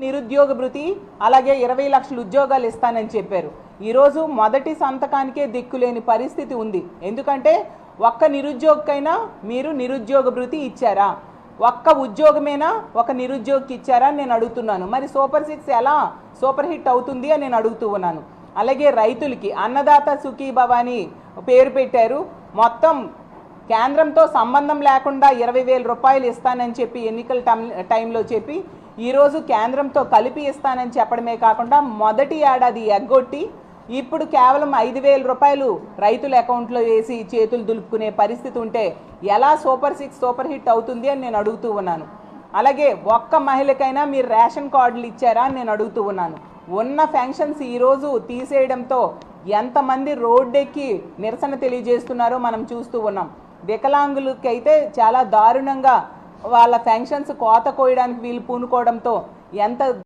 నిరుద్యోగ భృతి అలాగే ఇరవై లక్షల ఉద్యోగాలు ఇస్తానని చెప్పారు. ఈరోజు మొదటి సంతకానికే దిక్కులేని పరిస్థితి ఉంది. ఎందుకంటే ఒక్క నిరుద్యోగకైనా మీరు నిరుద్యోగ భృతి ఇచ్చారా? ఒక్క ఉద్యోగమేనా ఒక నిరుద్యోగికి ఇచ్చారా నేను అడుగుతున్నాను. మరి సూపర్ సిక్స్ ఎలా? సూపర్ హిట్ అవుతుంది అని నేను అడుగుతూ ఉన్నాను. అలాగే రైతులకి అన్నదాత సుఖీ భవాని పేరు పెట్టారు. మొత్తం కేంద్రంతో సంబంధం లేకుండా ఇరవై వేల రూపాయలు ఇస్తానని చెప్పి ఎన్నికల టైం- టైంలో చెప్పి ఈరోజు కేంద్రంతో కలిపి ఇస్తానని చెప్పడమే కాకుండా మొదటి ఏడాది ఎగ్గొట్టి ఇప్పుడు కేవలం ఐదు వేల రూపాయలు రైతుల అకౌంట్లో వేసి చేతులు దులుపుకునే పరిస్థితి ఉంటే ఎలా సూపర్ సిక్స్ సూపర్ హిట్ అవుతుంది అని నేను అడుగుతూ ఉన్నాను. అలాగే ఒక్క మహిళకైనా మీరు రేషన్ కార్డులు ఇచ్చారా అని నేను అడుగుతూ ఉన్నాను. ఉన్న ఫెన్షన్స్ ఈరోజు తీసేయడంతో ఎంతమంది రోడ్డెక్కి నిరసన తెలియజేస్తున్నారో మనం చూస్తూ ఉన్నాం. వికలాంగులకైతే చాలా దారుణంగా వాళ్ళ శాంక్షన్స్ కోత కోయడానికి వీళ్ళు పూనుకోవడంతో ఎంత